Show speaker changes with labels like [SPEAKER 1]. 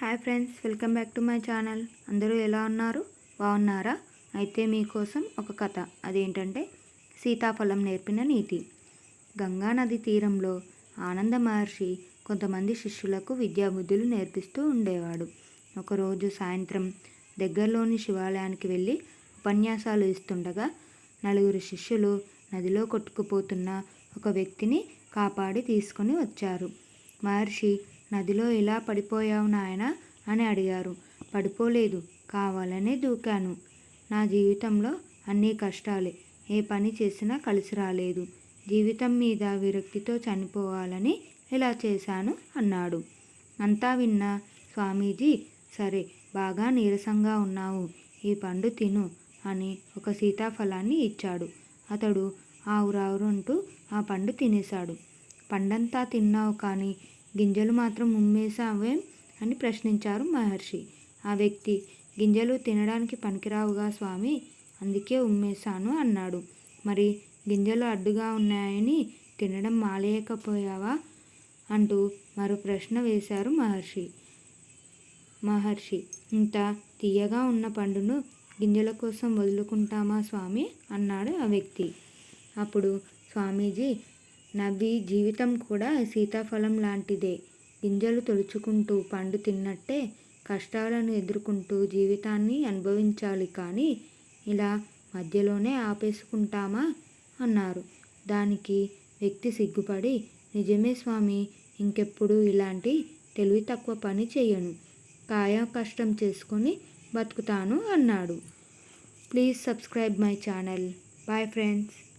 [SPEAKER 1] Hi friends welcome back to my channel. అందరూ ఎలా ఉన్నారు? బాగున్నారా? అయితే మీకోసం ఒక కథ. అదేంటంటే సీతాఫలం నేర్పిన నీతి. గంగా నది తీరంలో ఆనంద మహర్షి కొంతమంది శిష్యులకు విద్యాబుద్ధులు నేర్పిస్తూ ఉండేవాడు. ఒకరోజు సాయంత్రం దగ్గరలోని శివాలయానికి వెళ్ళి ఉపన్యాసాలు ఇస్తుండగా నలుగురు శిష్యులు నదిలో కొట్టుకుపోతున్న ఒక వ్యక్తిని కాపాడి తీసుకొని వచ్చారు. మహర్షి నదిలో ఎలా పడిపోయావు నాయన? అని అడిగారు. పడిపోలేదు. కావాలనే దూకాను. నా జీవితంలో అన్ని కష్టాలే. ఏ పని చేసినా కలిసి రాలేదు. జీవితం మీద విరక్తితో చనిపోవాలని ఇలా చేశాను? అన్నాడు. అంతా విన్న. స్వామీజీ సరే బాగా నీరసంగా ఉన్నావు. ఈ పండు తిను అని ఒక సీతాఫలాన్ని ఇచ్చాడు. అతడు ఆవురావురంటూ ఆ పండు తినేశాడు. పండంతా తిన్నావు కానీ గింజలు మాత్రం ఉమ్మేశావే అని ప్రశ్నించారు మహర్షి. ఆ వ్యక్తి గింజలు తినడానికి పనికిరావుగా స్వామి అందుకే ఉమ్మేశాను అన్నాడు. మరి గింజలు అడ్డుగా ఉన్నాయని తినడం మాలేయకపోయావా? అంటూ మరో ప్రశ్న వేశారు మహర్షి. మహర్షి ఇంత తీయగా ఉన్న పండును గింజల కోసం వదులుకుంటామా స్వామి? అన్నాడు ఆ వ్యక్తి. అప్పుడు స్వామీజీ నవ్వి జీవితం కూడా సీతాఫలం లాంటిదే. గింజలు తొలుచుకుంటూ పండు తిన్నట్టే కష్టాలను ఎదుర్కొంటూ జీవితాన్ని అనుభవించాలి కానీ ఇలా మధ్యలోనే ఆపేసుకుంటామా? అన్నారు. దానికి వ్యక్తి సిగ్గుపడి నిజమే స్వామి ఇంకెప్పుడు ఇలాంటి తెలివి తక్కువ పని చేయను. కాయ కష్టం చేసుకొని బతుకుతాను అన్నాడు. Please subscribe my channel. Bye friends.